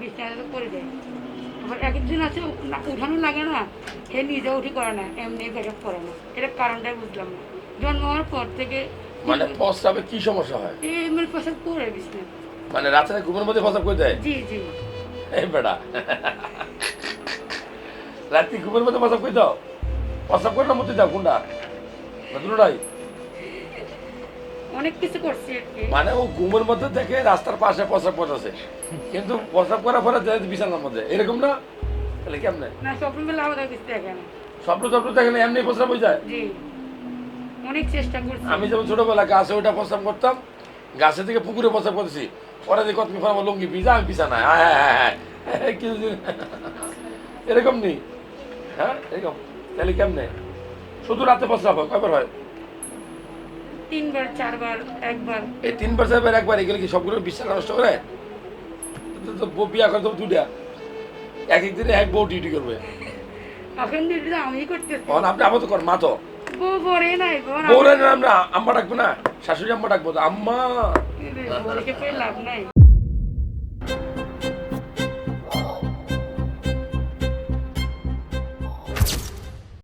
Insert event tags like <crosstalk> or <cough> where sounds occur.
বিছানাতে পড়ে যায়। আবার এক একজন আছে উঠানো লাগে না সে নিজে উঠি করে না এমনি পেশাব করে না। এটা কারণটাই বুঝলাম না। জন্ম হওয়ার পর থেকে মানে প্রস্রাবে কি সমস্যা হয়? এই মানে পেশাব করে বিছনা মানে রাতে ঘুমের মধ্যে প্রস্রাব করে দেয়? জি জি। এই বেটা। রাতে ঘুমের মধ্যে প্রস্রাব করে দাও। প্রস্রাব করে না মধ্যে দাও কোনটা দুটোটাই। অনেক কিছু করছি মানে ও ঘুমের মধ্যে দেখে রাস্তার পাশে প্রস্রাব করতেছে। কিন্তু প্রস্রাব করার পরে বিছানার মধ্যে। এরকম না? তাহলে কেমনে? না স্বপ্ন বেলা আলাদা কিছু দেখে না। স্বপ্ন স্বপ্ন দেখে না এমনি প্রস্রাব হয়ে যায়? জি। অনেক চেষ্টা করছি। আমি যেমন ছোটবেলা গাছে ওইটা প্রস্রাব করতাম গাছে থেকে পুকুরে প্রস্রাব করতেছি। পরে দেখি কত আমার লুঙ্গি ভিজা আমি বিছানায় হ্যাঁ হ্যাঁ হ্যাঁ হ্যাঁ। <laughs> কিছুদিন। এরকম নেই হ্যাঁ এরকম। তাহলে কেমনে? শুধু রাতে প্রস্রাব হয় কয়বার হয়? তিনবার চারবার একবার। এই তিনবার চারবার একবার এগুলো কি সবগুলো বিশ্বাস নষ্ট করে? তো- তো বউ বিয়া করে তো দুটা এক এক দিনে এক বউ ডিউটি করবে। এখন দুটো আমি করতেছি। তখন আপনি আপাতত কর মা তো। বউ নাই আমরা আম্মা ডাকবো না শাশুড়ি আম্মা ডাকবো তো আম্মা। লাভ নাই?